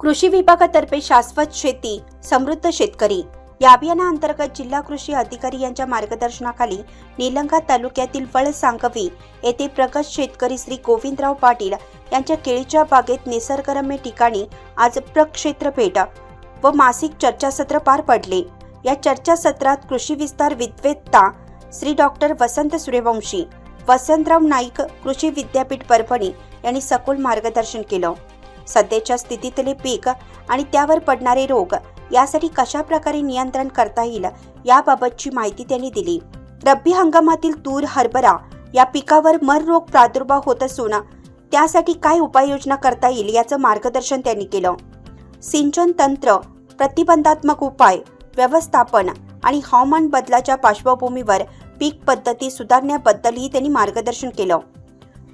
कृषी विभागातर्फे शाश्वत शेती समृद्ध शेतकरी. या अभियानाअंतर्गत जिल्हा कृषी अधिकारी यांच्या मार्गदर्शनाखाली निलंगा तालुक्यातील वळसांगवी येथे प्रगत शेतकरी श्री गोविंदराव पाटील यांच्या केळीच्या बागेत निसर्गरम्य ठिकाणी आज प्रक्षेत्र भेट व मासिक चर्चासत्र पार पडले. या चर्चासत्रात कृषी विस्तार विद्वेत्ता श्री डॉक्टर वसंत सूर्यवंशी वसंतराव नाईक कृषी विद्यापीठ परभणी यांनी सखोल मार्गदर्शन केलं. सध्याच्या स्थितीतले पीक आणि त्यावर पडणारे रोग यासाठी कशा प्रकारे नियंत्रण करता येईल याबाबतची माहिती त्यांनी दिली. रब्बी हंगामातील तूर हरभरा या पिकावर मर रोग प्रादुर्भाव होत असून त्यासाठी काय उपाययोजना करता येईल याचं मार्गदर्शन त्यांनी केलं. सिंचन तंत्र प्रतिबंधात्मक उपाय व्यवस्थापन आणि हवामान बदलाच्या पार्श्वभूमीवर पीक पद्धती सुधारण्याबद्दलही त्यांनी मार्गदर्शन केलं.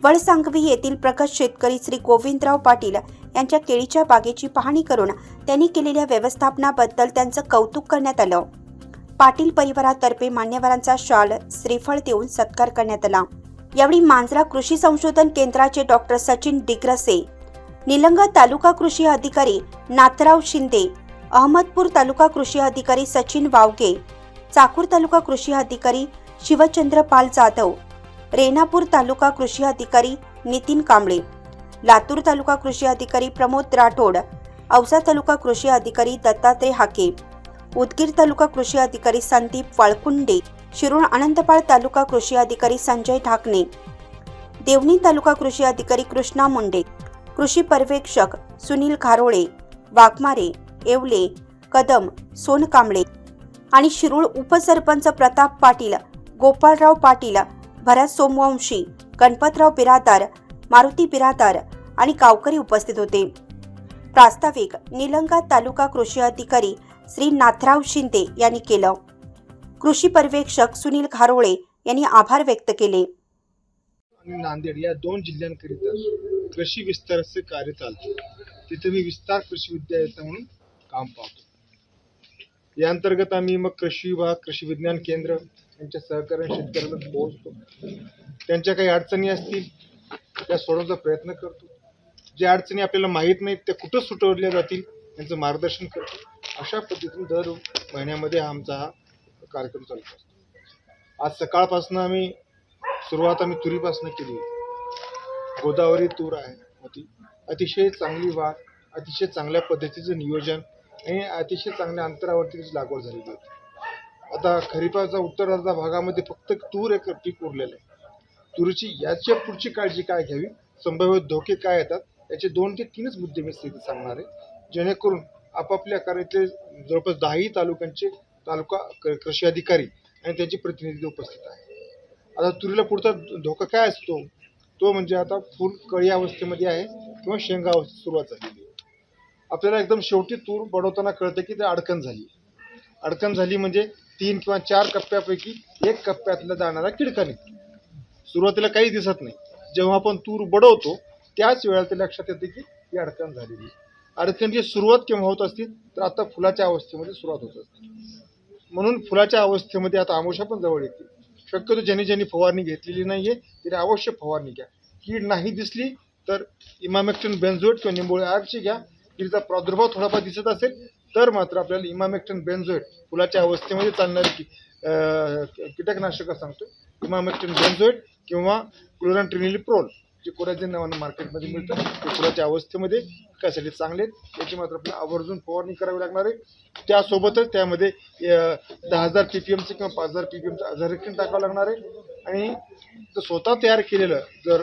वळसांगवी येथील प्रगत शेतकरी श्री गोविंदराव पाटील यांच्या केळीच्या बागेची पाहणी करून त्यांनी केलेल्या व्यवस्थापनाबद्दल त्यांचं कौतुक करण्यात आलं. पाटील परिवारातर्फे मान्यवरांचा शाल श्रीफळ देऊन सत्कार करण्यात आला. यावेळी मांजरा कृषी संशोधन केंद्राचे डॉक्टर सचिन डिग्रसे निलंगा तालुका कृषी अधिकारी नाथराव शिंदे अहमदपूर तालुका कृषी अधिकारी सचिन वावगे चाकूर तालुका कृषी अधिकारी शिवचंद्र पाल जाधव रेणापूर तालुका कृषी अधिकारी नितीन कांबळे लातूर तालुका कृषी अधिकारी प्रमोद राठोड औसा तालुका कृषी अधिकारी दत्तात्रय हाके उदगीर तालुका कृषी अधिकारी संदीप वाळकुंडे शिरूर अनंतपाळ तालुका कृषी अधिकारी संजय ढाकणे देवणी तालुका कृषी अधिकारी कृष्णा मुंडे कृषी पर्यवेक्षक सुनील खारोळे वाघमारे येवले कदम सोनकांबळे आणि शिरूळ उपसरपंच प्रताप पाटील गोपाळराव पाटील भरत सोमवंशी गणपतराव पिरातार मारुती पिरातार आणि गावकरी उपस्थित होते. प्रास्ताविक निलंगा तालुका कृषी अधिकारी श्री नाथराव शिंदे यांनी केलं. कृषी पर्यवेक्षक सुनील खारोळे यांनी आभार व्यक्त केले. नांदेड या दोन जिल्ह्यांकरिता कृषी विस्ताराचे कार्य चालते. तिथे मी विस्तार कृषी विद्यालय म्हणून काम पाहतो. या अंतर्गत आम्ही मग कृषी विभाग कृषी विज्ञान केंद्र यांच्या सहकार्याने शेतकऱ्यांना पोहोचतो. त्यांच्या काही अडचणी असतील त्या सोडवण्याचा प्रयत्न करतो. ज्या अडचणी आपल्याला माहीत नाहीत त्या कुठं सुटवल्या जातील यांचं मार्गदर्शन करतो. अशा पद्धतीने दर महिन्यामध्ये हा आमचा हा कार्यक्रम चालू असतो. आज सकाळपासून आम्ही सुरुवात आम्ही तुरीपासून केली गोदावरी तूर आहे होती अतिशय चांगली वाढ अतिशय चांगल्या पद्धतीचं नियोजन आणि अतिशय चांगल्या अंतरावरती त्याची लागवड झालेली होती. आता खरीपाचा उत्तरार्धा भागामध्ये फक्त तूर एक पीक उरलेलं आहे. तुरीची याच्या पुढची काळजी काय घ्यावी? संभाव्य धोके काय येतात? याचे दोन ते तीनच मुद्दे मी स्थिती सांगणार आहे. जेणेकरून आपापल्या कार्यातले जवळपास दहाही तालुक्यांचे तालुका क- कृषी अधिकारी आणि त्यांचे प्रतिनिधी उपस्थित आहे आता तुरीला पुढचा धोका काय असतो? तो म्हणजे आता फुल कळी अवस्थेमध्ये आहे किंवा शेंगा अवस्थेत सुरुवात झालेली आहे. आपल्याला एकदम शेवटी तूर बडवताना कळतं की ते अडकण झाली. अडकण झाली म्हणजे तीन किंवा चार कप्प्यापैकी एक कप्प्यातला जाणारा किडका निघतो सुरुवातीला काही दिसत नाही. जेव्हा आपण तूर बडवतो त्याच वेळा ते लक्षात येते की ही अडचण झालेली आहे. अडचणीची सुरुवात केव्हा होत असते तर आता फुलाच्या अवस्थेमध्ये सुरुवात होत असते. म्हणून फुलाच्या अवस्थेमध्ये आता आमोशा पण जवळ येते. शक्यतो ज्यांनी ज्यांनी फवारणी घेतलेली नाही आहे त्याने अवश्य फवारणी घ्या. कीड नाही दिसली तर इमामेक्टन बेन्झोट किंवा निंबोळी आरची घ्या. कीडचा प्रादुर्भाव थोडाफार दिसत असेल तर मात्र आपल्याला इमामेक्टन बेन्झोएट फुलाच्या अवस्थेमध्ये चालणारी की कीटकनाशकं सांगतो इमामेक्टन बेन्झोएट किंवा क्लोरॅन्ट्रिनिलिप्रोल जे कोराजेन नावानं मार्केटमध्ये मिळतं ते फुलाच्या अवस्थेमध्ये पिकासाठी चांगले आहेत. याची मात्र आपल्याला आवर्जून फवारणी करावी लागणार आहे. त्यासोबतच त्यामध्ये दहा हजार पी पी एमचं किंवा पाच हजार पी पी एमचं अझारेक्टिन टाकावं लागणार आहे. आणि तर स्वतः तयार केलेलं जर